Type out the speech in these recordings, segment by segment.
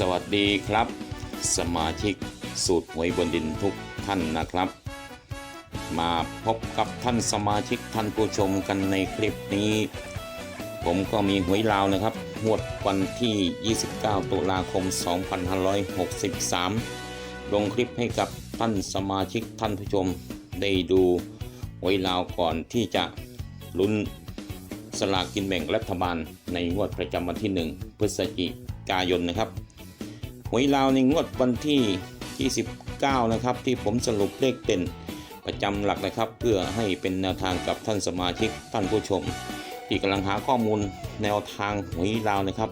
สวัสดีครับ สมาชิกสูตรหวยบนดินทุกท่านนะครับ มาพบกับท่านสมาชิกท่านผู้ชมกันในคลิปนี้ ผมก็มีหวยลาวนะครับงวดวันที่ 29 ตุลาคม 2563 ลงคลิปให้กับท่านสมาชิกท่านผู้ชมได้ดูหวยลาวก่อนที่จะลุ้นสลากกินแบ่งรัฐบาลในงวดประจำวันที่ 1 พฤศจิกายนนะครับ หวยลาวในงวดวันที่ 29 นะครับ ที่ผมสรุปเลขเด่นประจำหลักนะครับ เพื่อให้เป็นแนวทางกับท่านสมาชิกท่านผู้ชม ที่กำลังหาข้อมูลแนวทางหวยลาวนะครับ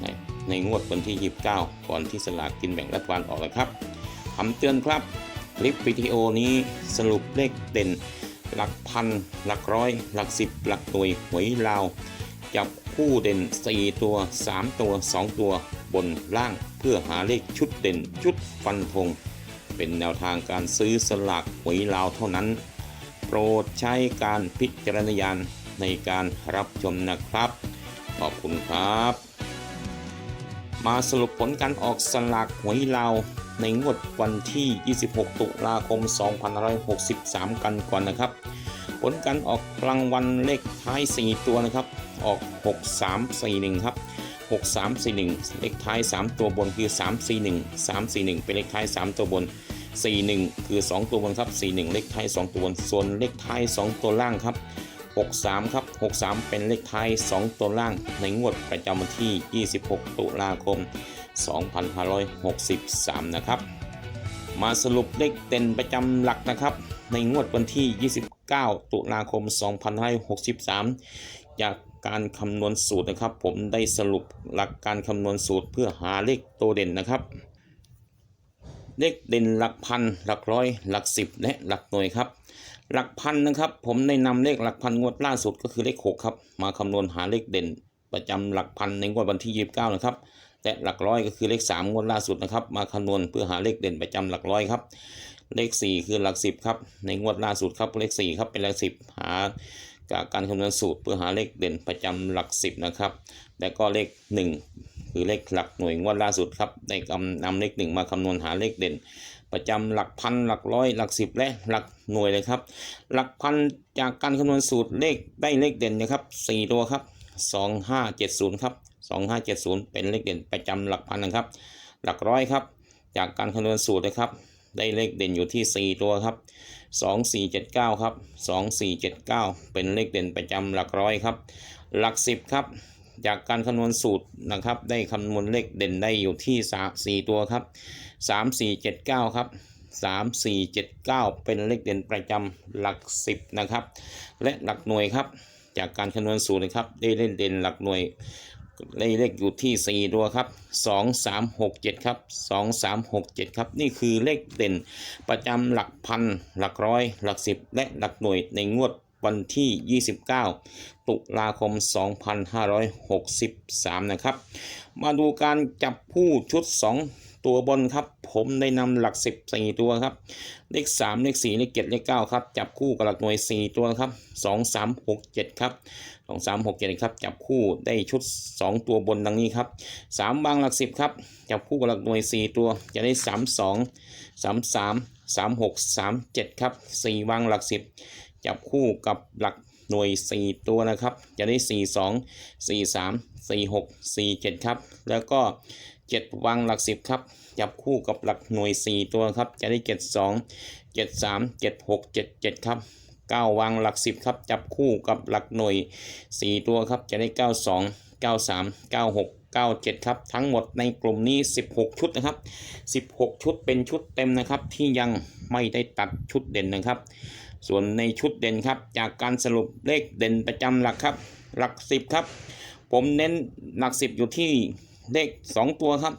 ในในงวดวันที่ 29 ก่อนที่สลากกินแบ่งรัฐบาลออกนะครับคำเตือนครับคลิปวิดีโอนี้สรุปเลขเด่น หลักพัน หลักร้อย หลักสิบหลักหน่วยหวยลาวจับคู่เด่น 4 ตัว 3 ตัว 2 ตัว บนล่างเพื่อหาเลขชุดเด่นชุดฟันธง เป็นแนวทางการซื้อสลากหวยลาวเท่านั้น โปรดใช้การพิจารณญาณในการรับชมนะครับ ขอบคุณครับ มาสรุปผลการออกสลากหวยลาวในงวดวันที่ 26 ตุลาคม 2563 กันก่อนนะครับ ผลการออกรางวัลเลขท้าย 4 ตัวนะครับ ออก 6341 ครับ 6341 เลขท้าย 3 ตัวบนคือ 341 341 เป็นเลขท้าย 3 ตัวบน 41 คือ 2 ตัวบนครับ 41 เลขท้าย 2 ตัวบน ส่วนเลขท้าย 2 ตัวล่างครับ 63 ครับ 63 เป็นเลขท้าย 2 ตัวล่าง ในงวดประจำวันที่ 26 ตุลาคม 2563 นะครับ มาสรุปเลขเด่นประจำหลักนะครับ ในงวดวันที่ 29 ตุลาคม 2563 จาก การคำนวณสูตรนะครับ ผมได้สรุปหลักการคำนวณสูตรเพื่อหาเลขตัวเด่นนะครับ เลขเด่นหลักพันหลักร้อย หลักสิบและหลักหน่วยครับ หลักพันนะครับ ผมได้นำเลขหลักพันงวดล่าสุดก็คือเลข6ครับมาคำนวณหาเลขเด่น ประจำหลักพันในงวดวันที่29นะครับและหลักร้อยก็คือเลข 3 งวดล่าสุดนะครับมาคำนวณเพื่อหาเลขเด่นประจำหลักร้อยครับเลข 4 คือหลัก 10ครับในงวดล่าสุดครับเลข4ครับเป็นหลัก 10 หา จากการคำนวณสูตรเพื่อหาเลขเด่นประจำหลัก 10 นะครับ และก็เลข 1 คือเลขหลักหน่วยงวดล่าสุดครับ ได้กำนำเลข 1 มาคำนวณหาเลขเด่น ประจำหลักพันหลักร้อยหลักสิบและหลักหน่วยเลยครับ หลักพันจากการคำนวณสูตรเลขได้เลขเด่นนะครับสี่ตัวครับสองห้าเจ็ดศูนย์ครับสองห้าเจ็ดศูนย์เป็นเลขเด่นประจำหลักพันนะครับ หลักร้อยครับ จากการคำนวณสูตรนะครับ ได้เลขเด่นอยู่ที่สี่ตัวครับ สองสี่เจ็ดเก้าครับสองสี่เจ็ดเก้าเป็นเลขเด่นประจำหลักร้อยครับ หลักสิบครับ จากการคำนวณสูตรนะครับ ได้คำนวณเลขเด่นได้อยู่ที่สามสี่ตัวครับสามสี่เจ็ดเก้าครับสามสี่เจ็ดเก้าเป็นเลขเด่นประจำหลักสิบนะครับ และหลักหน่วยครับ จากการคำนวณสูตรนะครับ ได้เลขเด่นหลักหน่วย เลขอยู่ที่สี่ตัวครับสองสามหกเจ็ดครับสองสามหกเจ็ดครับ นี่คือเลขเด่นประจำหลักพัน หลักร้อย หลักสิบ และหลักหน่วยในงวดวันที่ 29 ตุลาคม 2563 นะครับ มาดูการจับผู้ชุด 2 ตัวบนครับ ผมได้นำหลัก 14 ตัวครับ เลข 3 เลข 4 เลข 7 เลข 9 ครับ จับคู่กับหลักหน่วย 4 ตัวครับ 2 3 6 7 ครับ 2 3 6 7ครับจับคู่ได้ชุด 2 ตัวบนดังนี้ครับ3บางหลัก10ครับจับคู่กับหลักหน่วย 4 ตัวจะได้3 2 3 3 3 6 3 7ครับ4วางหลัก10จับคู่กับหลักหน่วย 4 ตัวนะครับ จะได้ 4 2 4 3 4 6 4 7 ครับ แล้วก็ 7 วางหลัก 10 ครับ จับคู่กับหลักหน่วย 4 ตัวครับ จะได้ 7 2 7 3 7 6 7 7 ครับ 9 วางหลัก 10 ครับ จับคู่กับหลักหน่วย 4 ตัวครับ จะได้ 9 2 9 3 9 6 9 7 ครับ ทั้งหมดในกลุ่มนี้ 16 ชุดนะครับ 16 ชุดเป็นชุดเต็มนะครับ ที่ยังไม่ได้ตัดชุดเด่นนะครับ ส่วนในชุดเด่นครับ จากการสรุปเลขเด่นประจำหลักครับ หลัก 10 ครับ ผมเน้นหลัก 10 อยู่ที่เลข 2 ตัวครับ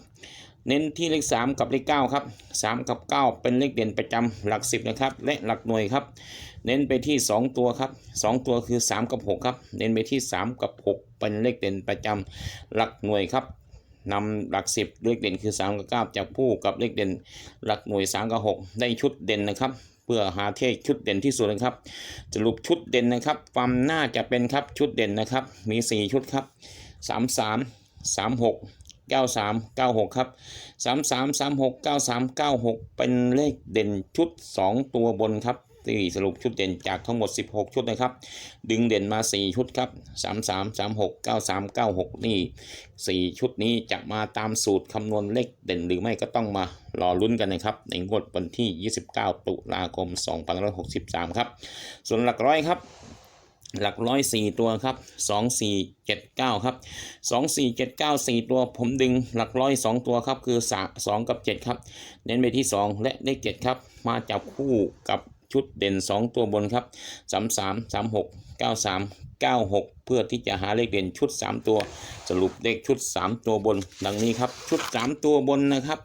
เน้นที่เลข 3 กับเลข9ครับ3 กับ 9 เป็นเลขเด่นประจำหลัก 10นะครับ และหลักหน่วยครับ เน้นไปที่ 2 ตัวครับ 2 ตัวคือ 3 กับ 6 ครับ เน้นไปที่ 3 กับ 6 เป็นเลขเด่นประจำหลักหน่วยครับนำหลัก 10 เลขเด่นคือ 3 กับ 9จับคู่กับเลขเด่น หลักหน่วย 3 กับ 6 ได้ชุดเด่นนะครับ เพื่อหาเทขชุดเด่นที่สุดนะครับสรุปชุดเด่นนะครับ ความน่าจะเป็นครับชุดเด่นนะครับ มี 4 ชุดครับ 3 3 3 6 93 96 ครับ 33 36 93 96 เป็นเลขเด่นชุด 2 ตัวบนครับที่สรุปชุดเด่นจากทั้งหมด 16 ชุดนะครับ ดึงเด่นมา 4 ชุดครับ 33 36 93 96 นี่ 4 ชุดนี้จะมาตามสูตรคำนวณเลขเด่นหรือไม่ก็ต้องมารอลุ้นกันนะครับ ในงวดวันที่ 29 ตุลาคม 2563 ครับ ส่วนหลักร้อยครับ หลักร้อยสี่ตัวครับสองสี่เจ็ดเก้าครับสองสี่เจ็ดเก้าสี่ตัวผมดึงหลักร้อยสองตัวครับคือสสองกับเจ็ดครับ เน้นไปที่สองและเลขเจ็ดครับ มาจับคู่กับชุดเด่นสองตัวบนครับสามสามสามหกเก้ามเก้าหกเพื่อที่จะหาเลขเด่นชุดสามตัว สรุปเลขชุดสามตัวบน ดังนี้ครับ ชุดสามตัวบนนะครับ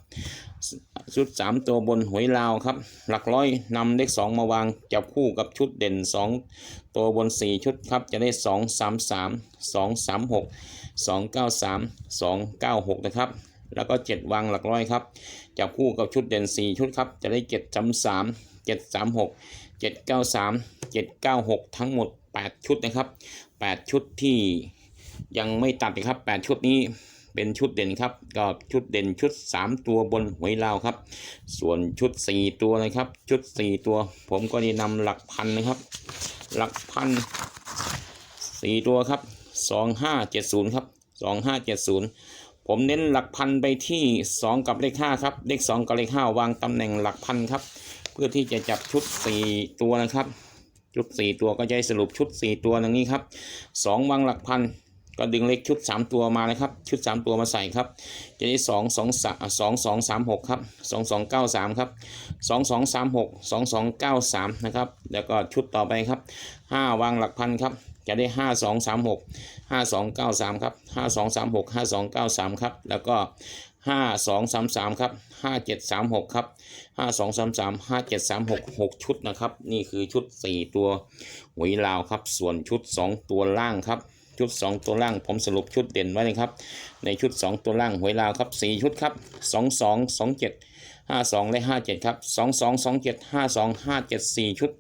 ชุด 3 ตัวบนหวยลาวครับ หลักร้อยนำเลข 2 มาวางจับคู่กับชุดเด่น 2 ตัวบน 4 ชุดครับ จะได้ 2 3 3 2 3 6 2 9 3 2 9 6 นะครับแล้วก็ 7 วางหลักร้อยครับจับคู่กับชุดเด่น 4 ชุดครับ จะได้ 7 3 3 7 3 6 7 9 3 7 9 6 ทั้งหมด 8 ชุดนะครับ 8 ชุดที่ยังไม่ตัดนะครับ 8 ชุดนี้เป็นชุดเด่นครับก็ชุดเด่นชุด 3 ตัวบนหวยลาวครับ ส่วนชุด 4 ตัวนะครับ ชุด 4 ตัว ผมก็ได้นำหลักพันนะครับ หลักพัน 4 ตัวครับ 2570 ครับ 2570 ผมเน้นหลักพันไปที่ 2 กับเลข5ครับ เลข 2 กับเลข5วางตำแหน่งหลักพันครับ เพื่อที่จะจับชุด 4 ตัวนะครับ ชุด 4 ตัวก็จะสรุปชุด 4 ตัวดังนี้ครับ 2วางหลักพันก็ดึงเลขชุด 3 ตัวมานะครับ ชุด 3 ตัวมาใส่ครับ จะได้ 2 2 2 2 3 6 ครับ 2 2 9 3 ครับ 2 2 3 6 2 2 9 3 นะครับ แล้วก็ชุดต่อไปครับ 5 วางหลักพันครับ จะได้ 5 2 3 6 5 2 9 3 ครับ 5 2 3 6 5 2 9 3 ครับ แล้วก็ 5 2 3 3ครับ5 7 3 6ครับ5 2 3 3 5 7 3 6 6ชุดนะครับ นี่คือชุด4ตัวหวยลาวครับ ส่วนชุด2ตัวล่างครับ ชุด2ตัวล่างผมสรุปชุดเด่นไว้เลยครับ ในชุด2ตัวล่างหวยลาวครับ4ชุดครับ2 2 2 7 5 52 และ 5 7 ครับ 2 2 2 7 5 2 5 7 4 ชุด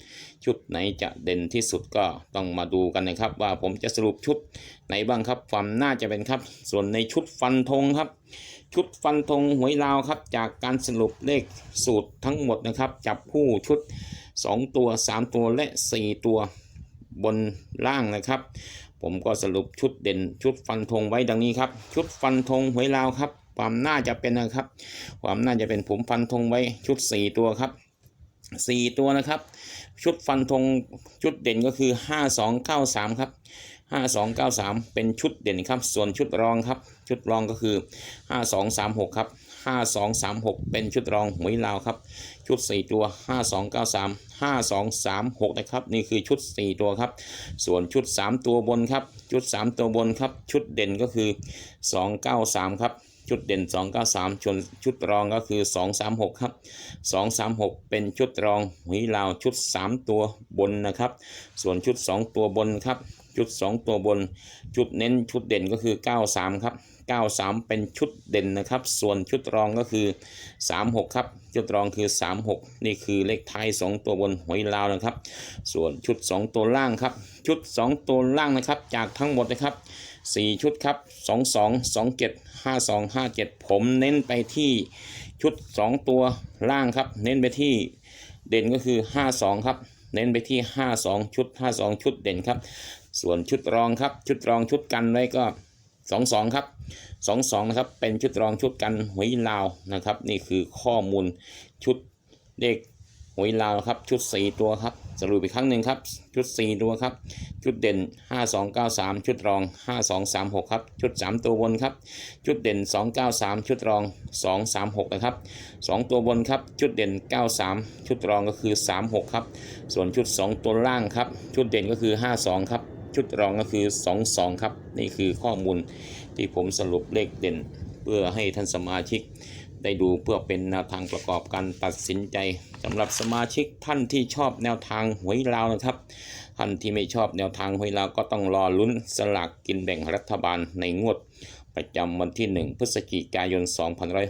ชุดไหนจะเด่นที่สุดก็ต้องมาดูกันนะครับ ว่าผมจะสรุปชุดไหนบ้างครับความน่าจะเป็นครับ ส่วนในชุดฟันธงครับ ชุดฟันธงหวยลาวครับ จากการสรุปเลขสูตรทั้งหมดนะครับ จับคู่ชุด 2 ตัว 3 ตัวและ 4 ตัวบนล่างนะครับ ผมก็สรุปชุดเด่นชุดฟันธงไว้ดังนี้ครับ ชุดฟันธงหวยลาวครับ ความน่าจะเป็นนะครับ ความน่าจะเป็นผมฟันธงไว้ชุด 4 ตัวครับ 4 ตัวนะครับ ชุดฟันธงชุดเด่นก็คือ 5293 ครับ 5293 เป็นชุดเด่นครับ ส่วนชุดรองครับ ชุดรองก็คือ 5236 ครับ 5236 เป็นชุดรองหวยลาวครับ ชุด 4 ตัว 5293 5236 นะครับ นี่คือชุด 4 ตัวครับ ส่วนชุด 3 ตัวบนครับ ชุด 3 ตัวบนครับ ชุดเด่นก็คือ 293 ครับ ชุดเด่น 293ชนชุดรองก็คือ 236 ครับ 236 เป็นชุดรองหุยลาวชุด 3 ตัวบนนะครับ ส่วนชุด 2 ตัวบนครับ ชุด 2 ตัวบน ชุดเน้นชุดเด่นก็คือ 93 ครับ 93 เป็นชุดเด่นนะครับ ส่วนชุดรองก็คือ 36 ครับ ชุดรองคือ 36 นี่คือเลขท้าย 2 ตัวบนหวยลาวนะครับ ส่วนชุด 2 ตัวล่างครับ ชุด 2 ตัวล่างนะครับ จากทั้งหมดนะครับ 4 ชุดครับ 22 27 52 57 ผมเน้นไปที่ชุด 2 ตัวล่างครับ เน้นไปที่เด่นก็คือ 52 ครับ เน้นไปที่ 52 ชุด 52 ชุดเด่นครับ ส่วนชุดรองครับ ชุดรองชุดกันไว้ก็22ครับ22นะครับ เป็นชุดรองชุดกันหวยลาวนะครับ นี่คือข้อมูลชุดเลขหวยลาวครับ ชุด4ตัวครับ สรุปอีกครั้งหนึ่งครับ ชุด4ตัวครับ ชุดเด่น5293ชุดรอง5236ครับ ชุด3ตัวบนครับ ชุดเด่น293ชุดรอง236นะครับ2ตัวบนครับ ชุดเด่น93ชุดรองก็คือ36ครับ ส่วนชุด2ตัวล่างครับ ชุดเด่นก็คือ52ครับ ชุดรองก็คือ 22 ครับ นี่คือข้อมูลที่ผมสรุปเลขเด่น เพื่อให้ท่านสมาชิก ได้ดูเพื่อเป็นแนวทางประกอบการตัดสินใจสำหรับสมาชิกท่านที่ชอบแนวทางหวยลาวนะครับท่านที่ไม่ชอบแนวทางหวยลาวก็ต้องรอลุ้นสลากกินแบ่งรัฐบาลในงวด ประจำวันที่ 1 พฤศจิกายน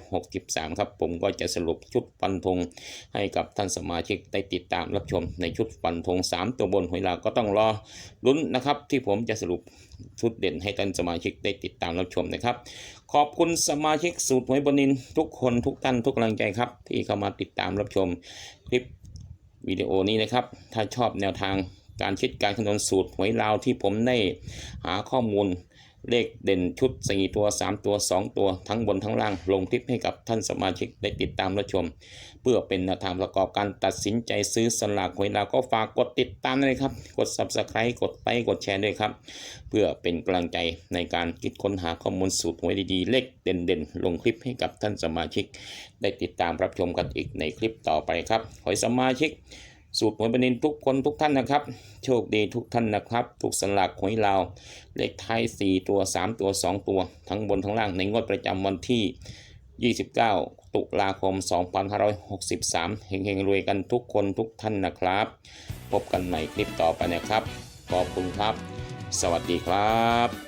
2563 ครับ ผมก็จะสรุปชุดฟันธงให้กับท่านสมาชิกได้ติดตามรับชมในชุดฟันธง 3 ตัวบนหวยลาวก็ต้องรอลุ้นนะครับ ที่ผมจะสรุปชุดเด่นให้ท่านสมาชิกได้ติดตามรับชมนะครับ ขอบคุณสมาชิกสูตรหวยบนินทุกคนทุกท่านทุกกำลังใจครับ ที่เข้ามาติดตามรับชมคลิปวิดีโอนี้นะครับ ถ้าชอบแนวทางการคิดการคำนวณสูตรหวยลาวที่ผมได้หาข้อมูล เลขเด่นชุด 4 ตัว 3 ตัว 2 ตัวทั้งบนทั้งล่าง ลงคลิปให้กับท่านสมาชิกได้ติดตามรับชม เพื่อเป็นแนวทางประกอบการตัดสินใจซื้อสลากหวยลาวก็ฝากกดติดตามด้วยครับ กด subscribe กดไลค์กดแชร์ด้วยครับ เพื่อเป็นกำลังใจในการคิดค้นหาข้อมูลสูตรหวยดีๆ เลขเด่นๆ ลงคลิปให้กับท่านสมาชิก ได้ติดตามรับชมกันอีกในคลิปต่อไปครับขอให้สมาชิก สูตรหวยบันินทุกคนทุกท่านนะครับ โชคดีทุกท่านนะครับทุกสลากหวยลาว เลขท้าย 4 ตัว 3 ตัว 2 ตัว ทั้งบนทั้งล่างในงวดประจำวันที่ 29 ตุลาคม 2563เฮงๆรวยกันทุกคนทุกท่านนะครับ พบกันใหม่คลิปต่อไปนะครับ ขอบคุณครับ สวัสดีครับ